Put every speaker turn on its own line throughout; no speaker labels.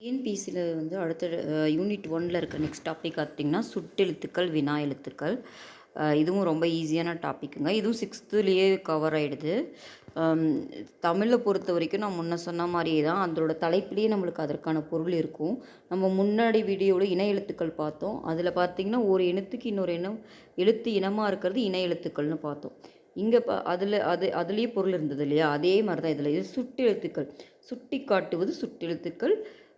டிஎன்பிசியில் வந்து அடுத்த யூனிட் ஒனில் இருக்கிற நெக்ஸ்ட் டாபிக் பார்த்திங்கன்னா சுட்டெழுத்துக்கள் வினா எழுத்துக்கள். இதுவும் ரொம்ப ஈஸியான டாப்பிக்குங்க இதுவும் சிக்ஸ்த்துலேயே கவர் ஆகிடுது தமிழை பொறுத்த வரைக்கும் நான் முன்ன சொன்ன மாதிரியே தான் அதோட தலைப்புலேயே நம்மளுக்கு அதற்கான பொருள் இருக்கும். நம்ம முன்னாடி வீடியோவில் இன எழுத்துக்கள் பார்த்தோம். அதில் பார்த்திங்கன்னா ஒரு இனத்துக்கு இன்னொரு இனம் எழுத்து இனமாக இருக்கிறது இன எழுத்துக்கள்னு பார்த்தோம். இங்கே ப அதில் அது அதுலேயே பொருள் இருந்தது இல்லையா? அதே மாதிரி தான் இதில். இது சுட்டெழுத்துக்கள். சுட்டி காட்டுவது சுட்டெழுத்துக்கள்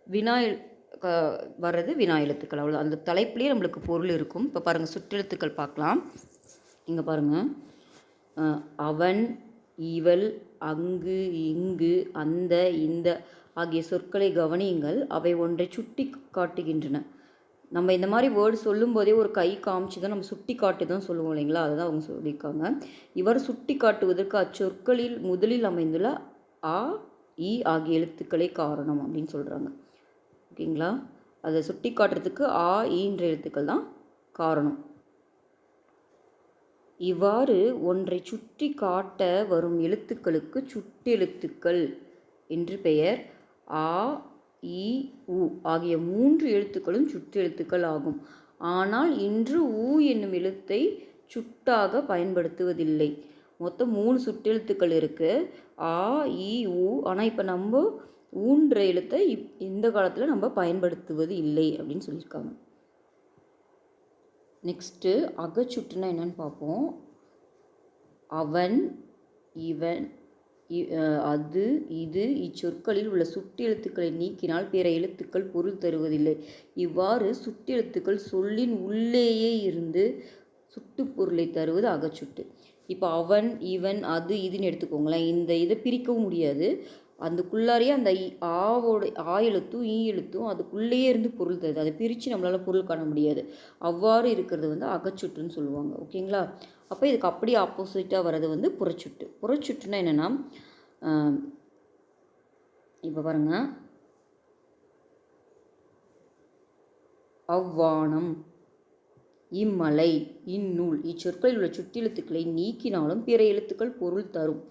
வினா எழு- வர்றது வினா எழுத்துக்கள் அவ்வளோ அந்த தலைப்புலேயே நம்மளுக்கு பொருள் இருக்கும். இப்போ பாருங்கள் சுற்றெழுத்துக்கள் பார்க்கலாம். இங்கே பாருங்கள் அவன் இவள் அங்கு இங்கு அந்த இந்த ஆகிய சொற்களை கவனியுங்கள். அவை ஒன்றை சுட்டி காட்டுகின்றன. நம்ம இந்த மாதிரி வேர்டு சொல்லும்போதே ஒரு கை காமிச்சு தான் நம்ம சுட்டி காட்டு தான் சொல்லுவோம் இல்லைங்களா? அதை தான் அவங்க சொல்லியிருக்காங்க. இவர் சுட்டி காட்டுவதற்கு அச்சொற்களில் முதலில் அமைந்துள்ள ஆ இ ஆகிய எழுத்துக்களே காரணம் அப்படின்னு சொல்கிறாங்க ஓகேங்களா? அதை சுட்டி காட்டுறதுக்கு ஆ ஈன்ற எழுத்துக்கள் தான் காரணம். இவ்வாறு ஒன்றை சுட்டி காட்ட வரும் எழுத்துக்களுக்கு சுட்டெழுத்துக்கள் என்று பெயர் ஆ இ உ ஆகிய மூன்று எழுத்துக்களும் சுட்டெழுத்துக்கள் ஆகும். ஆனால் இன்று உ என்னும் எழுத்தை சுட்டாக பயன்படுத்துவதில்லை. மொத்தம் மூணு சுட்டெழுத்துக்கள் இருக்குது ஆ இ உ. ஆனால் இப்போ நம்ம ஊன்ற எழுத்தை இப் இந்த காலத்தில் நம்ம பயன்படுத்துவது இல்லை அப்படின்னு சொல்லியிருக்காங்க. நெக்ஸ்ட்டு அகச்சுட்டுனா என்னன்னு பார்ப்போம். அவன் இவன் அது இது இச்சொற்களில் உள்ள சுட்டெழுத்துக்களை நீக்கினால் பிற எழுத்துக்கள் பொருள் தருவதில்லை. இவ்வாறு சுட்டெழுத்துக்கள் சொல்லின் உள்ளேயே இருந்து சுட்டு பொருளை தருவது அகச்சுட்டு. இப்போ அவன் இவன் அது இதுன்னு எடுத்துக்கோங்களேன். இந்த இதை பிரிக்கவும் முடியாது. அதுக்குள்ளாரையே அந்த இ- ஆவோட ஆ எழுத்தும் ஈ எழுத்தும் அதுக்குள்ளேயே இருந்து பொருள் தருது. அதை பிரித்து நம்மளால் பொருள் காண முடியாது. அவ்வாறு இருக்கிறது வந்து அகச்சுட்டுன்னு சொல்லுவாங்க. ஓகேங்களா? அப்போ இதுக்கு அப்படியே ஆப்போசிட்டாக வர்றது வந்து புறச்சுட்டு. புறச்சுட்டுனா என்னென்னா இப்போ பாருங்கள் அவ்வானம் இம்மலை இந்நூல் இச்சொற்களில் உள்ள சுட்டெழுத்துக்களை நீக்கினாலும் பிற எழுத்துக்கள் பொருள் தரும்.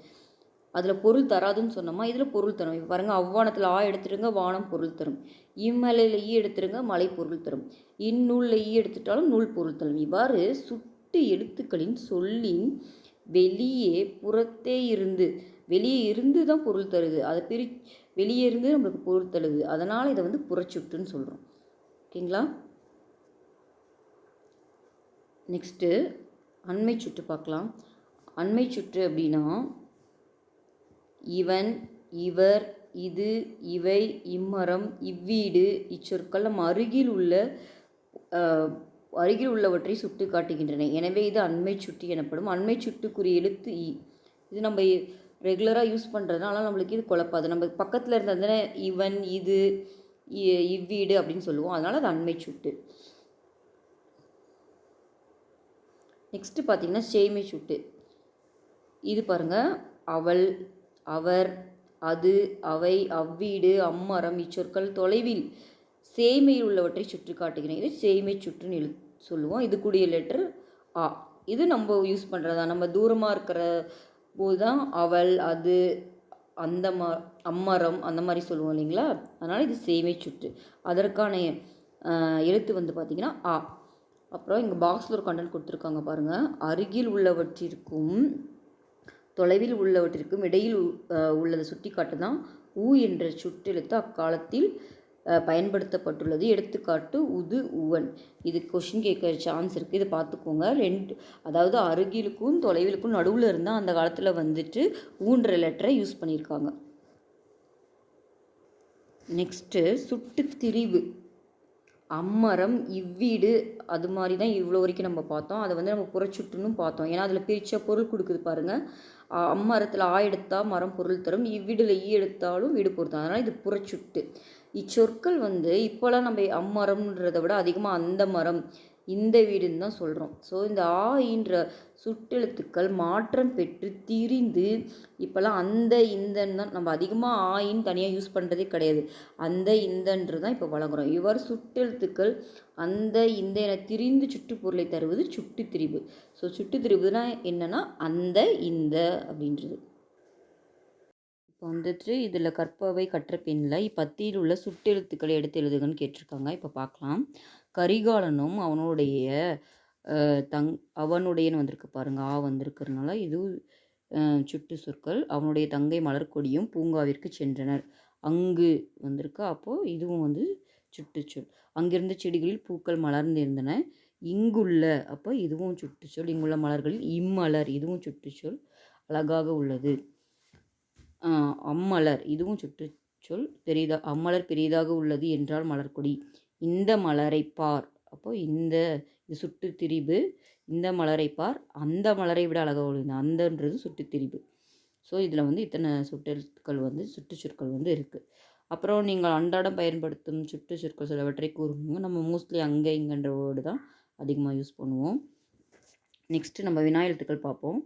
அதில் பொருள் தராதுன்னு சொன்னோமா? இதில் பொருள் தரும். இப்போ பாருங்கள் அவ்வானத்தில் ஆ எடுத்துருங்க வானம் பொருள் தரும். இம்மலையில் ஈ எடுத்துருங்க மலை பொருள் தரும். இந்நூலில் ஈ எடுத்துட்டாலும் நூல் பொருள் தரும். இவ்வாறு சுட்டு எழுத்துக்களின் சொல்லின் வெளியே புறத்தே இருந்து வெளியே இருந்து தான் பொருள் தருது. அதை பிரி வெளியே இருந்து நம்மளுக்கு பொருள் தருது. அதனால் இதை வந்து புறச்சுட்டுன்னு சொல்கிறோம் ஓகேங்களா? நெக்ஸ்ட்டு அண்மை சுட்டு பார்க்கலாம். அண்மை சுற்று அப்படின்னா இவன் இவர் இது இவை இம்மரம் இவ்வீடு இச்சொற்கள் நம் அருகில் உள்ள அருகில் உள்ளவற்றை சுட்டு காட்டுகின்றன. எனவே இது அண்மை சுட்டி எனப்படும். அண்மை சுட்டுக்குரிய எழுத்து இ. இது நம்ம ரெகுலராக யூஸ் பண்ணுறதுனால நம்மளுக்கு இது குழப்பாது. நம்ம பக்கத்தில் இருந்ததுன்னா இவன் இது இ- இவ்வீடு அப்படின்னு சொல்லுவோம். அதனால் அது அண்மை சுட்டு. நெக்ஸ்ட்டு பார்த்தீங்கன்னா சேமை சுட்டு. இது பாருங்கள் அவள் அவர் அது அவை அவ்வீடு அம்மரம் இச்சொற்கள் தொலைவில் சேமையில் உள்ளவற்றை சுற்றி காட்டுகிறேன். இது சேமை சுற்றுன்னு எழு சொல்லுவோம். இது கூடிய லெட்டர் ஆ. இது நம்ம யூஸ் பண்ணுறதா நம்ம தூரமாக இருக்கிற போது தான் அவள் அது அந்த ம அம்மரம் அந்த மாதிரி சொல்லுவோம் இல்லைங்களா? அதனால் இது சேமை சுற்று. அதற்கான எழுத்து வந்து பார்த்திங்கன்னா ஆ. அப்புறம் இங்கே பாக்ஸில் ஒரு கண்டென்ட் கொடுத்துருக்காங்க பாருங்கள் அருகில் உள்ளவற்றிற்கும் தொலைவில் உள்ளவற்றிற்கும் இடையில் உ- உள்ளதை. சுட்டி தான் ஊ என்ற சுற்றெழுத்து அக்காலத்தில் பயன்படுத்தப்பட்டுள்ளது. எடுத்துக்காட்டு உது உவன். இது கொஷின் கேட்க சான்ஸ் இருக்குது இதை பார்த்துக்கோங்க. ரெண்டு அதாவது அருகிலுக்கும் தொலைவிலுக்கும் நடுவில் இருந்தால் அந்த காலத்தில் வந்துட்டு ஊன்ற லெட்டரை யூஸ் பண்ணியிருக்காங்க. நெக்ஸ்ட்டு சுட்டு திரிவு. அம்மரம் இவ்வீடு அது மாதிரி தான் இவ்வளோ வரைக்கும் நம்ம பார்த்தோம். அதை வந்து நம்ம புறச்சுட்டுன்னு பார்த்தோம். ஏன்னா அதில் பிரித்த பொருள் கொடுக்குது பாருங்கள் அம்மரத்தில் ஆ எடுத்தால் மரம் பொருள் தரும். இவ்விடில் ஈ எடுத்தாலும் வீடு பொருள் தரும். அதனால் இது புறச்சுட்டு. இச்சொற்கள் வந்து இப்போலாம் நம்ம அம்மரம்ன்றதை விட அதிகமாக அந்த மரம் இந்த வீடுன்னு தான் சொல்கிறோம் ஸோ இந்த ஆ சுட்டெழுத்துக்கள் மாற்றம் பெற்று திரிந்து இப்போல்லாம் அந்த இந்தன்னு தான் நம்ம அதிகமாக ஆயின்னு தனியாக யூஸ் பண்ணுறதே கிடையாது. அந்த இந்தன்றது தான் இப்போ வழங்குகிறோம் இவ்வாறு சுட்டெழுத்துக்கள் அந்த இந்த என திரிந்து சுற்றுப்பொருளை தருவது சுட்டு திரிவு ஸோ சுட்டு திரிவுனா என்னென்னா அந்த இந்த அப்படின்றது. இப்போ வந்துட்டு இதில் கற்பவை கற்ற பின்னில் இப்பத்தியில் உள்ள சுட்டெழுத்துக்களை எடுத்து எழுதுகன்னு கேட்டிருக்காங்க. இப்போ பார்க்கலாம் கரிகாலனும் அவனுடைய தங் அவனுடையன்னு வந்திருக்கு பாருங்கள் ஆ வந்திருக்கிறதுனால இது சுட்டு சொற்கள். அவனுடைய தங்கை மலர்கொடியும் பூங்காவிற்கு சென்றனர். அங்கு வந்திருக்கு. அப்போது இதுவும் வந்து சுட்டுச்சொல் அங்கிருந்த செடிகளில் பூக்கள் மலர்ந்திருந்தன. இங்குள்ள அப்போ இதுவும் சுட்டுச்சொல் இங்குள்ள மலர்களில் இம்மலர் இதுவும் சுட்டுச்சொல் அழகாக உள்ளது. அம்மலர் இதுவும் சுற்றுச்சொல் பெரிதா அம்மலர் பெரிதாக உள்ளது என்றால் மலர்கொடி. இந்த மலரை பார். அப்போ இந்த இது சுட்டு திரிபு இந்த மலரை பார் அந்த மலரை விட அழகாக உள்ளது அந்தன்றது சுட்டு திரிபு ஸோ இதில் வந்து இத்தனை சுட்டெழுத்துக்கள் வந்து சுற்றுச்சொற்கள் வந்து இருக்குது அப்புறம் நீங்கள் அன்றாடம் பயன்படுத்தும் சுற்றுச்சொற்கள் சிலவற்றை கூறுங்க. நம்ம மோஸ்ட்லி அங்கே இங்கன்ற வேர்டு தான் அதிகமாக யூஸ் பண்ணுவோம். நெக்ஸ்ட்டு நம்ம வினா எழுத்துக்கள் பார்ப்போம்.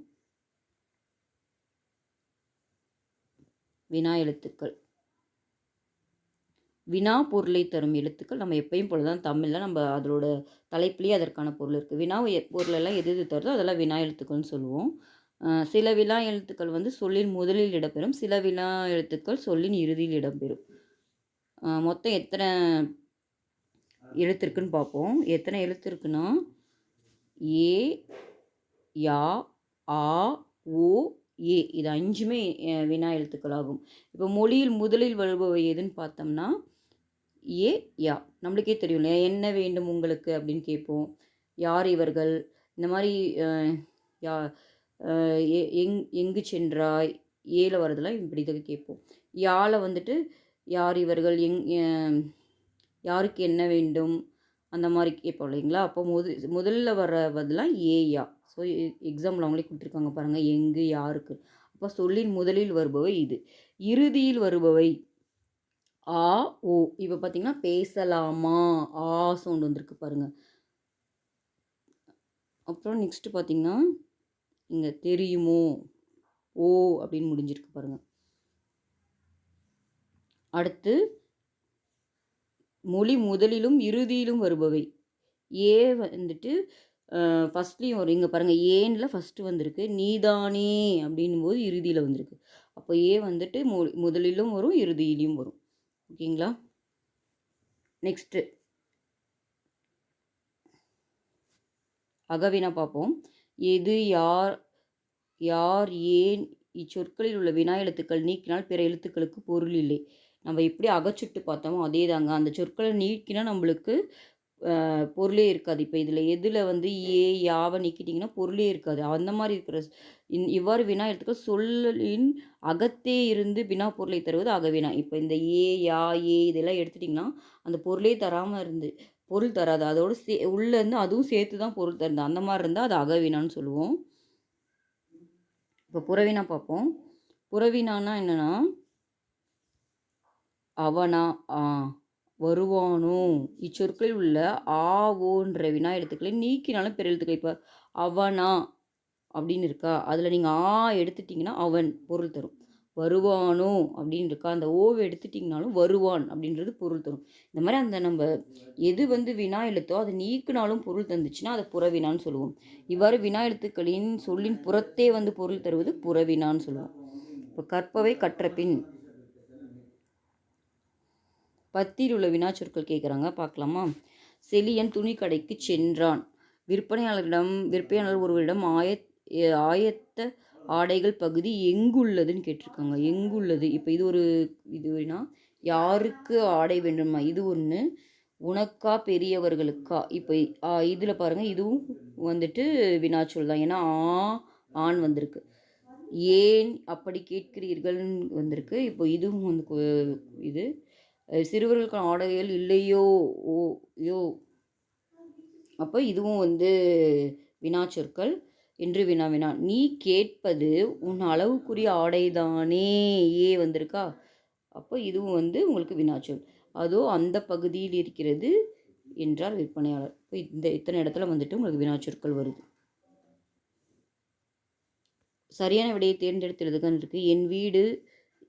வினா எழுத்துக்கள். வினா பொருளை தரும் எழுத்துக்கள். நம்ம எப்பயும் போல தான் தமிழில் நம்ம அதோட தலைப்புலேயே அதற்கான பொருள் இருக்குது வினா எ- பொருளெல்லாம் எது எது தருதோ அதெல்லாம் வினா எழுத்துக்கள்னு சொல்லுவோம். சில வினா எழுத்துக்கள் வந்து சொல்லின் முதலில் இடம்பெறும். சில வினா எழுத்துக்கள் சொல்லின் இறுதியில் இடம்பெறும். மொத்தம் எத்தனை எழுத்து இருக்குன்னு பார்ப்போம். எத்தனை எழுத்து இருக்குன்னா ஏ யா ஆ ஓ ஏ. இது அஞ்சுமே வினா எழுத்துக்கள் ஆகும் இப்போ மொழியில் முதலில் வருபவை எதுன்னு பார்த்தோம்னா ஏ யா. நம்மளுக்கே தெரியும் இல்லையா? என்ன வேண்டும் உங்களுக்கு அப்படின்னு கேட்போம். யார் இவர்கள்? இந்த மாதிரி யா எங் எங்கு சென்றாய்? ஏல வரதெல்லாம் இப்படி இதை கேட்போம். யாழை வந்துட்டு யார் இவர்கள்? எங் யாருக்கு என்ன வேண்டும்? அந்த மாதிரி கேட்போம் இல்லைங்களா? அப்போ முது முதல்ல வரதெல்லாம் ஏயா ஸோ எக்ஸாம்பிள் அவங்களே கொடுத்துருக்காங்க பாருங்கள் எங்கு யாருக்கு. அப்போ சொல்லின் முதலில் வருபவை இது. இறுதியில் வருபவை ஆ ஓ இப்போ பார்த்தீங்கன்னா பேசலாமா? ஆ சவுண்ட் வந்திருக்கு பாருங்க. அப்புறம் நெக்ஸ்ட்டு பார்த்தீங்கன்னா இங்கே தெரியுமோ? ஓ அப்படின்னு முடிஞ்சிருக்கு பாருங்கள் அடுத்து மொழி முதலிலும் இறுதியிலும் வருபவை. ஏ வந்துட்டு ஃபஸ்ட்லேயும் வரும். இங்கே பாருங்கள் ஏன்ல ஃபஸ்ட்டு வந்திருக்கு? நீதானே அப்படின்னும் போது இறுதியில் வந்திருக்கு. அப்போ ஏ வந்துட்டு மொ முதலிலும் வரும் இறுதியிலையும் வரும். ஓகேங்களா? நெக்ஸ்ட்டு அகவினா பார்ப்போம். எது யார் யார் ஏன் இச்சொற்களில் உள்ள வினா எழுத்துக்கள் நீக்கினால் பிற எழுத்துக்களுக்கு பொருள் இல்லை? நம்ம எப்படி அகச்சுட்டு பார்த்தோமோ அதே தாங்க அந்த சொற்களை நீக்கினா நம்மளுக்கு பொருளே இருக்காது. இப்போ இதில் எதில் வந்து ஏ யாவை நிற்கிட்டிங்கன்னா பொருளே இருக்காது. அந்த மாதிரி இருக்கிற இன் இவ்வாறு வினா எடுத்துக்க சொல்லின் அகத்தே இருந்து வினா பொருளை தருவது அகவினா இப்போ இந்த ஏ யா ஏ இதெல்லாம் எடுத்துட்டிங்கன்னா அந்த பொருளே தராமல் இருந்து பொருள் தராது. அதோட சே உள்ளேருந்து அதுவும் சேர்த்து தான் பொருள் தருது. அந்த மாதிரி இருந்தால் அது அகவினான்னு சொல்லுவோம். இப்போ புறவினா பார்ப்போம். புறவினான்னா என்னென்னா அவனா ஆ. வருவானோ? இச்சொற்களில் உள்ள ஆ ஓன்ற வினா எழுத்துக்களை நீக்கினாலும் பிற எழுத்துக்கள் இப்போ அவனா? அப்படின்னு இருக்கா? அதில் நீங்கள் ஆ எடுத்துட்டிங்கன்னா அவன் பொருள் தரும். வருவானோ? அப்படின்னு இருக்கா? அந்த ஓவை எடுத்துட்டிங்கனாலும் வருவான் அப்படின்றது பொருள் தரும். இந்த மாதிரி அந்த நம்ம எது வந்து வினா எழுத்தோ அதை நீக்கினாலும் பொருள் தந்துச்சுன்னா அதை புறவினான்னு சொல்லுவோம். இவ்வாறு வினா எழுத்துக்களின் சொல்லின் புறத்தே வந்து பொருள் தருவது புறவினான்னு சொல்லுவோம். இப்போ கற்பவை கற்ற பின் பத்தியில் உள்ள வினாச்சொற்கள் கேட்குறாங்க பார்க்கலாமா? செலியன் துணிக்கடைக்கு சென்றான். விற்பனையாளரிடம் விற்பனையாளர் ஒருவரிடம் ஆயத் ஆயத்த ஆடைகள் பகுதி எங்குள்ளதுன்னு கேட்டிருக்காங்க. எங்குள்ளது? இப்போ இது ஒரு இதுனா யாருக்கு ஆடை வேண்டுமா? இது ஒன்று உனக்கா பெரியவர்களுக்கா? இப்போ இதில் பாருங்கள் இதுவும் வந்துட்டு வினாச்சொல் தான். ஏன்னா ஆ ஆண் வந்திருக்கு. ஏன் அப்படி கேட்கிறீர்கள்னு வந்திருக்கு. இப்போ இதுவும் வந்து இது சிறுவர்களுக்கான ஆடைகள் இல்லையோ? ஓ யோ அப்போ இதுவும் வந்து வினாச்சொற்கள் என்று வினா வினா. நீ கேட்பது உன் அளவுக்குரிய ஆடைதானே? ஏ வந்திருக்கா? அப்போ இதுவும் வந்து உங்களுக்கு வினாச்சொல் அதோ அந்த பகுதியில் இருக்கிறது என்றார் விற்பனையாளர். இப்போ இந்த இத்தனை இடத்துல வந்துட்டு உங்களுக்கு வினாச்சொற்கள் வருது. சரியான விடையை தேர்ந்தெடுத்து எழுதுகன்னு என் வீடு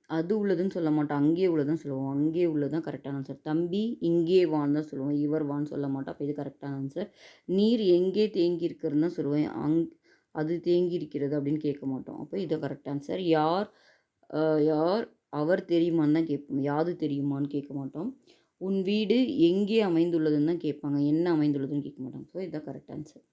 அது உள்ளதுன்னு சொல்ல மாட்டோம் அங்கே உள்ளதுன்னு சொல்லுவோம் அங்கே உள்ளதான் கரெக்டான ஆன்சர் தம்பி இங்கே வான்னு தான் சொல்லுவோம் இவர் வான்னு சொல்ல மாட்டோம் அப்போ இது கரெக்டான ஆன்சர் நீர் எங்கே தேங்கி இருக்கிறதுன்னு தான் சொல்லுவேன். அங் அது தேங்கி இருக்கிறது அப்படின்னு கேட்க மாட்டோம். அப்போ இதை கரெக்ட் ஆன்சர் யார் யார் அவர் தெரியுமான்னு தான் கேட்போம். யாது தெரியுமான்னு கேட்க மாட்டோம். உன் வீடு எங்கே அமைந்துள்ளதுன்னு தான் கேட்பாங்க. என்ன அமைந்துள்ளதுன்னு கேட்க மாட்டாங்க ஸோ இதுதான் கரெக்ட் ஆன்சர்